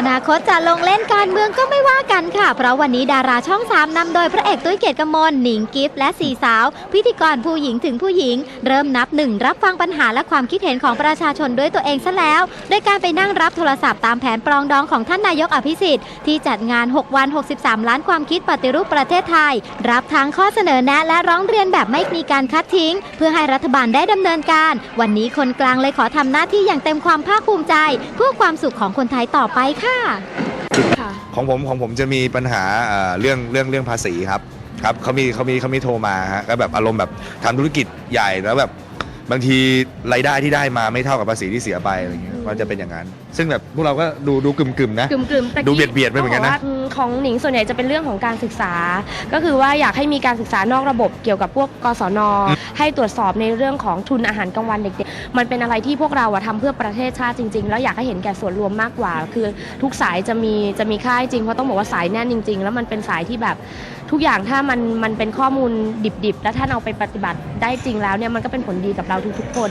อนาคตจะลงเล่นการเมืองก็ไม่ว่ากันค่ะ เพราะวันนี้ดาราช่องสามนำโดยพระเอกตุ้ยเกียรติกมลหนิงกิฟต์และสี่สาว พิธีกรผู้หญิงถึงผู้หญิง เริ่มนับหนึ่งรับฟังปัญหาและความคิดเห็นของประชาชนด้วยตัวเองซะแล้ว โดยการไปนั่งรับโทรศัพท์ตามแผนปรองดองของท่านนายกอภิสิทธิ์ที่จัดงาน 6 วัน 63 ล้านความคิดปฏิรูปประเทศไทย รับทั้งข้อเสนอแนะและร้องเรียนแบบไม่มีการคัดทิ้ง เพื่อให้รัฐบาลได้ดำเนินการ วันนี้คนกลางเลยขอทำหน้าที่อย่างเต็มความภาคภูมิใจ เพื่อความสุขของคนไทยต่อไปค่ะของผมของผมจะมีปัญหาเอ่อเรื่องเรื่องเรื่องภาษีครับครับเขามีเขามีเขามีโทรมาฮะก็แบบอารมณ์แบบทำธุรกิจใหญ่แล้วแบบบางทีรายได้ที่ได้มาไม่เท่ากับภาษีที่เสียไปอะไรเงี้ยมันจะเป็นอย่างนั้น ซึ่งแบบพวกเราก็ดูดูกึ่มๆนะกลุ่มๆตะกี้ดูเบียดๆไปเหมือนกันนะขาบว่าอืมของหนิงส่วนใหญ่จะเป็นเรื่องของการศึกษา ก็คือว่าอยากให้มีการศึกษานอกระบบเกี่ยวกับพวกกศน ให้ตรวจสอบในเรื่องของทุนอาหารกลางวันเด็กๆ มันเป็นอะไรที่พวกเราอะทำเพื่อประเทศชาติจริง ๆ แล้วอยากให้เห็นแก่ส่วนรวมมากกว่า คือทุกสายจะมีจะมีค่าจริงเพราะต้องบอกว่าสายแน่นจริง ๆ แล้วมันเป็นสายที่แบบทุกอย่างถ้ามันมันเป็นข้อมูลดิบๆ แล้วถ้าเอาไปปฏิบัติได้จริงแล้วเนี่ยมันก็เป็นผลดีกับเราทุกๆคน